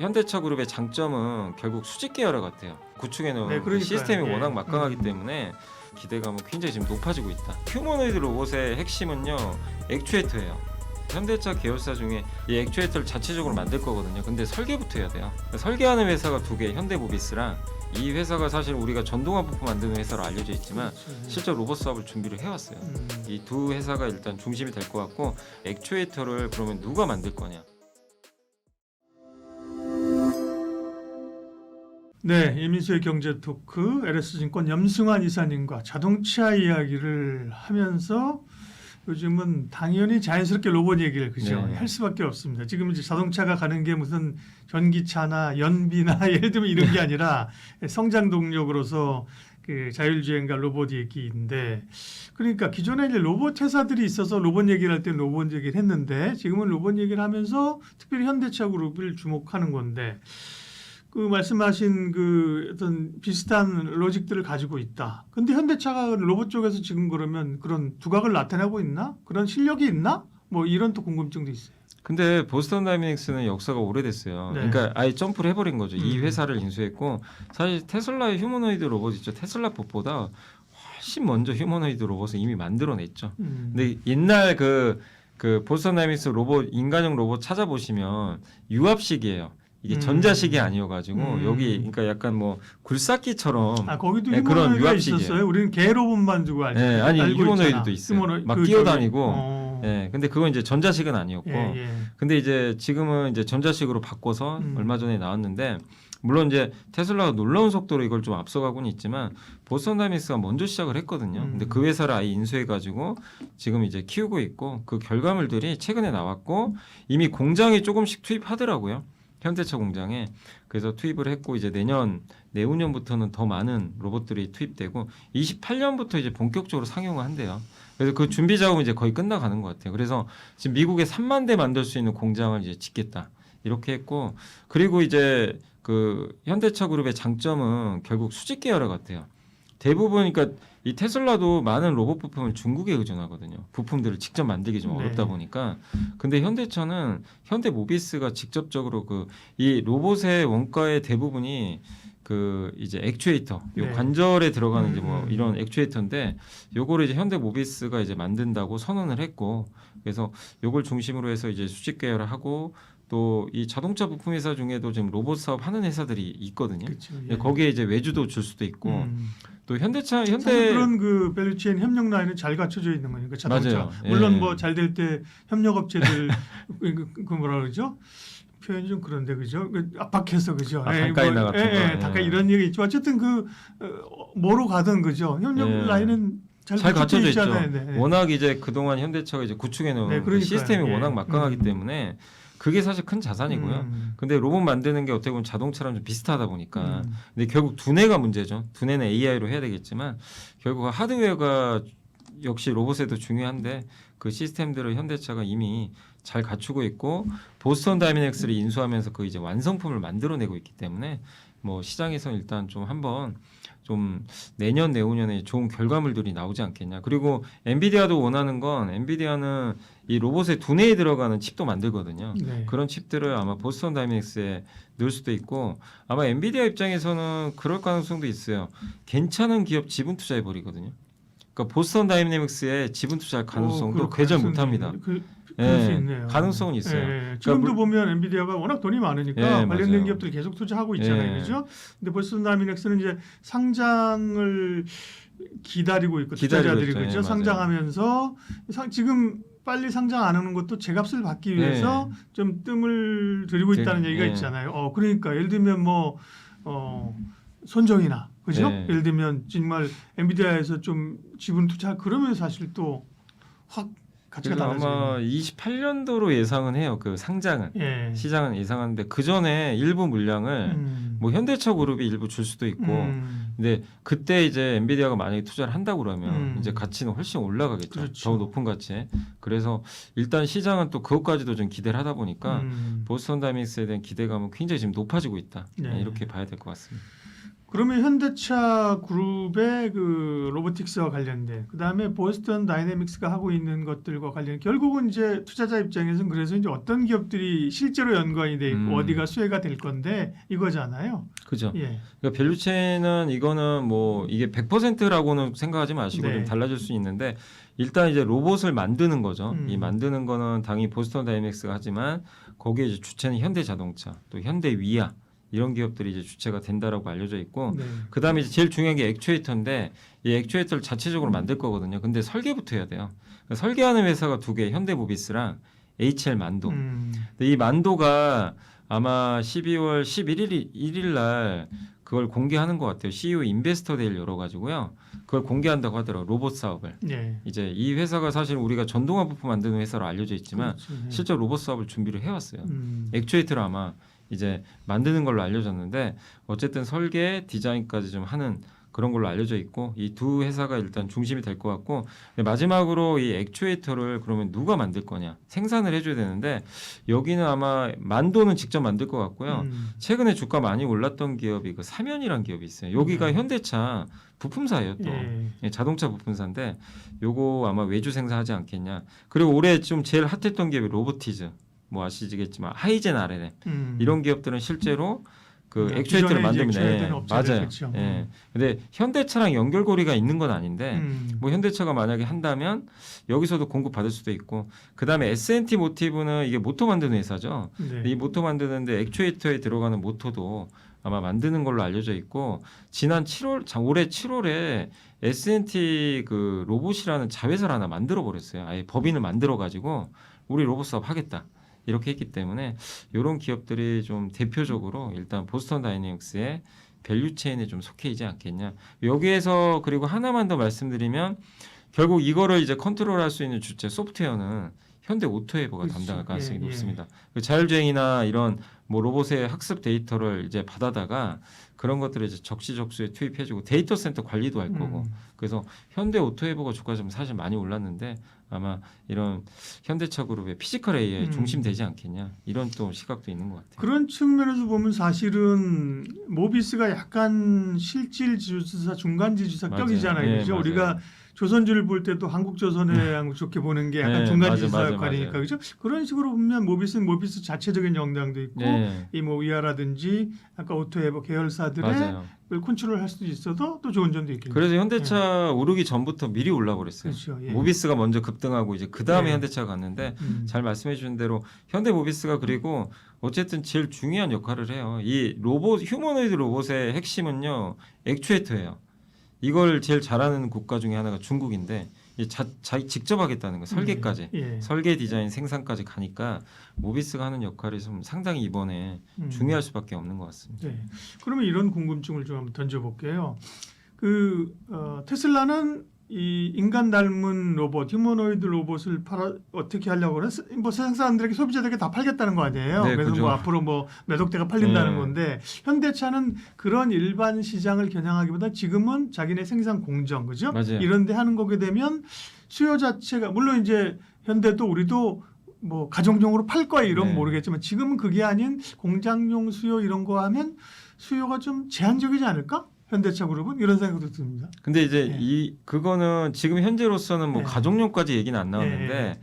현대차 그룹의 장점은 결국 수직 계열화 같아요. 구축해 놓은 네, 그 그러니까요. 시스템이 예. 워낙 막강하기 음. 때문에 기대감은 굉장히 지금 높아지고 있다. 휴머노이드 로봇의 핵심은요 액추에이터예요. 현대차 계열사 중에 이 액추에이터를 자체적으로 만들 거거든요. 근데 설계부터 해야 돼요. 설계하는 회사가 두 개, 현대모비스랑 이 회사가 사실 우리가 전동화 부품 만드는 회사로 알려져 있지만 그렇죠. 실제 로봇 사업을 준비를 해왔어요. 음. 이 두 회사가 일단 중심이 될 것 같고 액추에이터를 그러면 누가 만들 거냐? 네, 이민수의 경제 토크 LS증권 염승환 이사님과 자동차 이야기를 하면서 요즘은 당연히 자연스럽게 로봇 얘기를 그죠 네. 할 수밖에 없습니다. 지금 이제 자동차가 가는 게 무슨 전기차나 연비나 예를 들면 이런 게 아니라 성장 동력으로서 그 자율주행과 로봇 얘기인데 그러니까 기존에 이제 로봇 회사들이 있어서 로봇 얘기를 할 때 로봇 얘기를 했는데 지금은 로봇 얘기를 하면서 특별히 현대차 그룹을 주목하는 건데 그 말씀하신 그 어떤 비슷한 로직들을 가지고 있다. 근데 현대차가 로봇 쪽에서 지금 그러면 그런 두각을 나타내고 있나? 그런 실력이 있나? 뭐 이런 또 궁금증도 있어요. 근데 보스턴 다이내믹스는 역사가 오래됐어요. 네. 그러니까 아예 점프를 해버린 거죠. 이 음. 회사를 인수했고 사실 테슬라의 휴머노이드 로봇 있죠. 테슬라 법보다 훨씬 먼저 휴머노이드 로봇을 이미 만들어냈죠. 음. 근데 옛날 그, 그 보스턴 다이내믹스 로봇 인간형 로봇 찾아보시면 유압식이에요. 이게 음. 전자식이 아니어가지고 음. 여기 그러니까 약간 뭐 굴삭기처럼 아 거기도 네, 그런 유압식이에요. 있었어요. 우리는 개 로봇만 두고 알고 네, 아니 휴머노이드도 있잖아. 있어요. 휴머노- 막 그 뛰어다니고. 어. 예, 근데 그건 이제 전자식은 아니었고 예, 예. 근데 이제 지금은 이제 전자식으로 바꿔서 음. 얼마 전에 나왔는데 물론 이제 테슬라가 놀라운 속도로 이걸 좀 앞서가고는 있지만 보스턴 다이내믹스가 먼저 시작을 했거든요. 음. 근데 그 회사를 아예 인수해 가지고 지금 이제 키우고 있고 그 결과물들이 최근에 나왔고 이미 공장에 조금씩 투입하더라고요. 현대차 공장에 그래서 투입을 했고 이제 내년 내후년부터는 더 많은 로봇들이 투입되고 28년부터 이제 본격적으로 상용을 한대요. 그래서 그 준비 작업은 이제 거의 끝나가는 것 같아요. 그래서 지금 미국에 3만 대 만들 수 있는 공장을 이제 짓겠다 이렇게 했고 그리고 이제 그 현대차 그룹의 장점은 결국 수직 계열화 같아요. 대부분 그러니까 이 테슬라도 많은 로봇 부품을 중국에 의존하거든요. 부품들을 직접 만들기 좀 네. 어렵다 보니까. 근데 현대차는 현대 모비스가 직접적으로 그 이 로봇의 원가의 대부분이 그 이제 액추에이터, 요 네. 관절에 들어가는 이제 뭐 음. 이런 액추에이터인데 요거를 이제 현대 모비스가 이제 만든다고 선언을 했고 그래서 요걸 중심으로 해서 이제 수직 계열을 하고 또 이 자동차 부품 회사 중에도 지금 로봇 사업 하는 회사들이 있거든요. 그렇죠. 예, 거기에 이제 외주도 줄 수도 있고 음. 또 현대차 현대 그런 그 밸류체인 협력 라인은 잘 갖춰져 있는 거니까 자동차 맞아요. 물론 예. 뭐 잘 될 때 협력업체들 그, 그 뭐라 그러죠 표현이 좀 그런데 그죠 그 압박해서 그죠 아, 예, 단가이나 뭐, 같은 예, 거. 예, 예. 단가 이런 얘기 있죠 어쨌든 그 어, 뭐로 가든 그죠 협력 예. 라인은 잘, 잘 갖춰져 있죠. 있잖아요. 네. 워낙 이제 그동안 현대차가 이제 구축해 놓은 네, 그. 시스템이 예. 워낙 막강하기 음. 때문에 그게 사실 큰 자산이고요. 음. 근데 로봇 만드는 게 어떻게 보면 자동차랑 좀 비슷하다 보니까 음. 근데 결국 두뇌가 문제죠. 두뇌는 AI로 해야 되겠지만 결국 하드웨어가 역시 로봇에도 중요한데 그 시스템들을 현대차가 이미 잘 갖추고 있고 보스턴 다이내믹스를 인수하면서 그 이제 완성품을 만들어내고 있기 때문에 뭐 시장에서 일단 좀 한번 좀 내년 내후년에 좋은 결과물들이 나오지 않겠냐. 그리고 엔비디아도 원하는 건 엔비디아는 이 로봇의 두뇌에 들어가는 칩도 만들거든요. 네. 그런 칩들을 아마 보스턴 다이내믹스에 넣을 수도 있고 아마 엔비디아 입장에서는 그럴 가능성도 있어요. 괜찮은 기업 지분 투자해 버리거든요. 그러니까 보스턴 다이내믹스에 지분 투자할 가능성도 어, 그 배제 가능성이- 못 합니다. 그, 그럴 수 예, 있네요. 가능성은 있어요. 예, 예. 지금도 물- 보면 엔비디아가 워낙 돈이 많으니까 예, 관련된 맞아요. 기업들 계속 투자하고 있잖아요, 예. 그죠? 근데 벌써 다미넥스는 이제 상장을 기다리고 있고 기다리고 투자자들이 있죠. 예, 그죠? 맞아요. 상장하면서 상, 지금 빨리 상장 안 하는 것도 제값을 받기 위해서 좀 뜸을 들이고 있다는 네, 얘기가 예. 있잖아요. 어, 그러니까 예를 들면 뭐 어, 손정이나 그죠? 예. 예를 들면 정말 엔비디아에서 좀 지분 투자 그러면 사실 또 확 가치가 달라지는. 아마 28년도로 예상은 해요. 그 상장은 예. 시장은 예상하는데 그 전에 일부 물량을 음. 뭐 현대차 그룹이 일부 줄 수도 있고 음. 근데 그때 이제 엔비디아가 만약에 투자를 한다고 그러면 음. 이제 가치는 훨씬 올라가겠죠. 그렇죠. 더 높은 가치에. 그래서 일단 시장은 또 그것까지도 좀 기대를 하다 보니까 음. 보스턴 다이믹스에 대한 기대감은 굉장히 지금 높아지고 있다. 네. 이렇게 봐야 될 것 같습니다. 그러면 현대차 그룹의 그 로보틱스와 관련된 그다음에 보스턴 다이내믹스가 하고 있는 것들과 관련 결국은 이제 투자자 입장에서는 그래서 이제 어떤 기업들이 실제로 연관이 돼 있고 음. 어디가 수혜가 될 건데 이거잖아요. 그죠. 예. 그러니까 밸류체인은 이거는 뭐 이게 100%라고는 생각하지 마시고 네. 좀 달라질 수 있는데 일단 이제 로봇을 만드는 거죠. 음. 이 만드는 거는 당연히 보스턴 다이맥스가 하지만 거기에 이제 주체는 현대자동차, 또 현대위아 이런 기업들이 이제 주체가 된다라고 알려져 있고 네. 그다음에 이제 제일 중요한 게 액추에이터인데 이 액추에이터를 자체적으로 만들 거거든요. 근데 설계부터 해야 돼요. 그러니까 설계하는 회사가 두 개, 현대모비스랑 HL 만도. 음. 근데 이 만도가 아마 12월 11일 일일 날 그걸 공개하는 것 같아요. CEO 인베스터 데이를 열어가지고요. 그걸 공개한다고 하더라고 요 로봇 사업을. 예. 이제 이 회사가 사실 우리가 전동화 부품 만드는 회사로 알려져 있지만 그렇죠. 예. 실제 로봇 사업을 준비를 해왔어요. 음. 액추에이터를 아마 이제 만드는 걸로 알려졌는데 어쨌든 설계 디자인까지 좀 하는 그런 걸로 알려져 있고 이 두 회사가 일단 중심이 될 것 같고 마지막으로 이 액추에이터를 그러면 누가 만들 거냐 생산을 해줘야 되는데 여기는 아마 만도는 직접 만들 것 같고요 음. 최근에 주가 많이 올랐던 기업이 그 사면이란 기업이 있어요 여기가 네. 현대차 부품사예요 또 예. 예, 자동차 부품사인데 요거 아마 외주 생산하지 않겠냐 그리고 올해 좀 제일 핫했던 기업이 로보티즈 뭐 아시겠지만 하이젠 RLM 음. 이런 기업들은 실제로 그 음, 액추에이터를 네, 업체들, 맞아요. 그렇죠. 예. 근데 현대차랑 연결고리가 있는 건 아닌데 음. 뭐 현대차가 만약에 한다면 여기서도 공급 받을 수도 있고 그다음에 S&T 모티브는 이게 모터 만드는 회사죠. 네. 이 모터 만드는데 액추에이터에 들어가는 모터도 아마 만드는 걸로 알려져 있고 지난 7월 자, 올해 7월에 S&T 그 로봇이라는 자회사를 하나 만들어 버렸어요. 아예 법인을 만들어 가지고 우리 로봇 사업 하겠다. 이렇게 했기 때문에 이런 기업들이 좀 대표적으로 일단 보스턴 다이내믹스의 밸류 체인에 좀 속해 있지 않겠냐. 여기에서 그리고 하나만 더 말씀드리면 결국 이거를 이제 컨트롤할 수 있는 주체 소프트웨어는 현대 오토웨이버가 그렇죠. 담당할 가능성이 예, 예. 높습니다. 그 자율주행이나 이런 뭐 로봇의 학습 데이터를 이제 받아다가 그런 것들을 이제 적시적소에 투입해주고 데이터 센터 관리도 할 거고 음. 그래서 현대 오토웨이버가 주가 좀 사실 많이 올랐는데 아마 이런 현대차 그룹의 피지컬 AI 음. 중심 되지 않겠냐 이런 또 시각도 있는 것 같아요. 그런 측면에서 보면 사실은 모비스가 약간 실질 지주사 중간 지주사. 격이잖아요. 예, 그죠? 우리가 조선주를 볼 때도 한국 조선에 좋게 보는 게 약간 네, 중간 맞아요, 지주사 맞아요, 역할이니까. 그죠? 그런 식으로 보면 모비스는 모비스 자체적인 역량도 있고 네, 이뭐 위아라든지 아까 오토 에버 계열사들의 맞아요. 걸 컨트롤 할 수도 있어도 또 좋은 점도 있겠죠. 그래서 현대차 오르기 전부터 미리 올라 버렸어요. 그렇죠. 예. 모비스가 먼저 급등하고 이제 그 다음에 네. 현대차가 갔는데 음. 잘 말씀해 주신 대로 현대 모비스가 그리고 어쨌든 제일 중요한 역할을 해요. 이 로봇 휴머노이드 로봇의 핵심은요 액추에이터예요. 이걸 제일 잘하는 국가 중에 하나가 중국인데 이 자, 자기 직접 하겠다는 거 설계까지 예. 설계 디자인 생산까지 가니까 모비스가 하는 역할이 좀 상당히 이번에 음. 중요할 수밖에 없는 것 같습니다. 네. 그러면 이런 궁금증을 좀 한번 던져볼게요. 그 어, 테슬라는 이 인간 닮은 로봇, 휴머노이드 로봇을 팔아 어떻게 하려고 그래? 뭐 세상 사람들에게 소비자들에게 다 팔겠다는 거 아니에요. 네, 그래서 그죠. 뭐 앞으로 뭐 몇 억대가 팔린다는 네. 건데 현대차는 그런 일반 시장을 겨냥하기보다 지금은 자기네 생산 공정, 그죠? 맞아요. 이런데 하는 거게 되면 수요 자체가 물론 이제 현대도 우리도 뭐 가정용으로 팔 거야 이런 네. 모르겠지만 지금은 그게 아닌 공장용 수요 이런 거 하면 수요가 좀 제한적이지 않을까? 현대차 그룹은 이런 생각도 듭니다. 근데 이제 네. 이 그거는 지금 현재로서는 뭐 네. 가정용까지 얘기는 안 나오는데 네.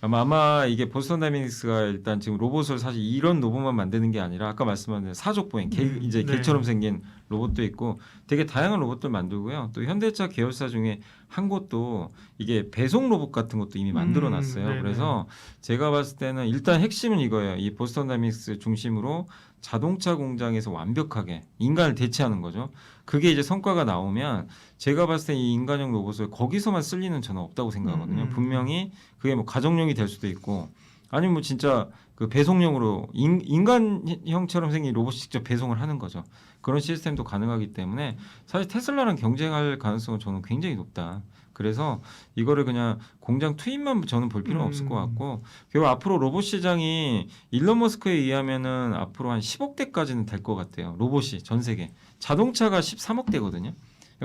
아마, 아마 이게 보스턴 다이내믹스가 일단 지금 로봇을 사실 이런 로봇만 만드는 게 아니라 아까 말씀하신 사족 보행 개, 음, 이제 네. 개처럼 생긴 로봇도 있고 되게 다양한 로봇들 만들고요. 또 현대차 계열사 중에 한 곳도 이게 배송 로봇 같은 것도 이미 만들어 놨어요. 음, 네네. 그래서 제가 봤을 때는 일단 핵심은 이거예요. 이 보스턴 다이내믹스 중심으로 자동차 공장에서 완벽하게 인간을 대체하는 거죠. 그게 이제 성과가 나오면 제가 봤을 때 이 인간형 로봇을 거기서만 쓸 리는 저는 없다고 생각하거든요. 음, 음. 분명히 그게 뭐 가정용이 될 수도 있고 아니면 뭐 진짜 그 배송용으로 인, 인간형처럼 생긴 로봇이 직접 배송을 하는 거죠. 그런 시스템도 가능하기 때문에 사실 테슬라랑 경쟁할 가능성은 저는 굉장히 높다. 그래서 이거를 그냥 공장 투입만 저는 볼 필요는 음. 없을 것 같고 결국 앞으로 로봇 시장이 일론 머스크에 의하면은 앞으로 한 10억 대까지는 될 것 같아요. 로봇이 전 세계 자동차가 13억 대거든요.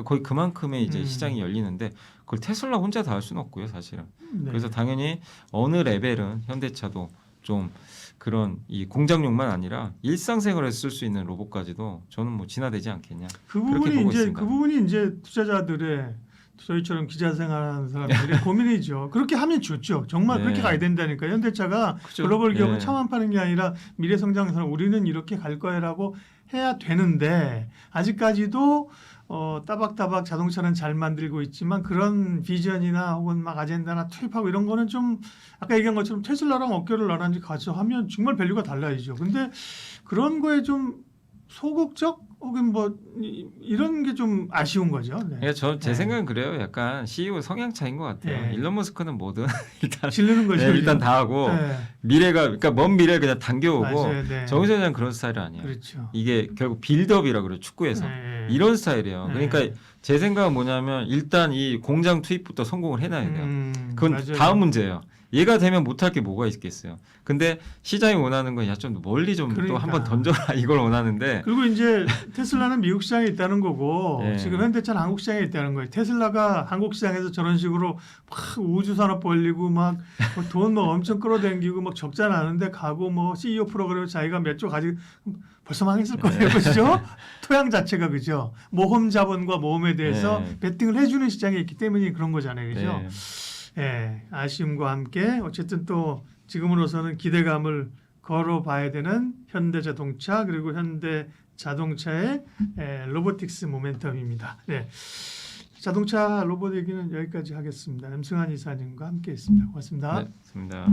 거의 그만큼의 이제 음. 시장이 열리는데 그걸 테슬라 혼자 다 할 수는 없고요, 사실은. 네. 그래서 당연히 어느 레벨은 현대차도 좀 그런 이 공장용만 아니라 일상생활에 쓸 수 있는 로봇까지도 저는 뭐 진화되지 않겠냐. 그 부분이 이제 있습니다. 그 부분이 이제 투자자들의 저희처럼 기자 생활하는 사람들의 고민이죠. 그렇게 하면 좋죠. 정말 네. 그렇게 가야 된다니까. 현대차가 그죠? 글로벌 기업을 예. 차만 파는 게 아니라 미래 성장에서 우리는 이렇게 갈 거야라고 해야 되는데 아직까지도 어, 따박따박 자동차는 잘 만들고 있지만 그런 비전이나 혹은 막 아젠다나 투입하고 이런 거는 좀 아까 얘기한 것처럼 테슬라랑 어깨를 나란히 가서 하면 정말 밸류가 달라지죠. 근데 그런 거에 좀 소극적 혹은 뭐 이- 이런 게 좀 아쉬운 거죠. 네. 그러니까 저제 네. 생각은 그래요. 약간 CEO 성향 차인 것 같아요. 네. 일론 머스크는 뭐든 일단 질르는 거죠. 네, 일단 다 하고 네. 미래가 그러니까 먼 미래 그냥 당겨오고 맞아요. 네. 은 그런 스타일이 아니에요. 그렇죠. 이게 결국 빌드업이라 그래요 축구에서 네. 이런 스타일이에요. 네. 그러니까 제 생각은 뭐냐면 일단 이 공장 투입부터 성공을 해놔야 돼요. 음, 그건 맞아요. 다음 문제예요. 얘가 되면 못할 게 뭐가 있겠어요. 근데 시장이 원하는 건 야 좀 멀리 좀 또 그러니까. 한번 던져라 이걸 원하는데 그리고 이제 테슬라는 미국 시장에 있다는 거고 네. 지금 현대차는 한국 시장에 있다는 거예요. 테슬라가 한국 시장에서 저런 식으로 막 우주 산업 벌리고 막 돈뭐 엄청 끌어당기고 막 적자 나는데 가고 뭐 CEO 프로그램 자기가 몇 조 가지고 벌써 망했을 거예요, 네. 그렇죠? 토양 자체가 그죠? 모험 자본과 모험에 대해서 네. 베팅을 해주는 시장에 있기 때문에 그런 거잖아요, 그죠? 네. 예, 아쉬움과 함께 어쨌든 또 지금으로서는 기대감을 걸어봐야 되는 현대자동차 그리고 현대자동차의 예, 로보틱스 모멘텀입니다. 네. 자동차 로봇 얘기는 여기까지 하겠습니다. 염승환 이사님과 함께했습니다. 고맙습니다. 네, 좋습니다.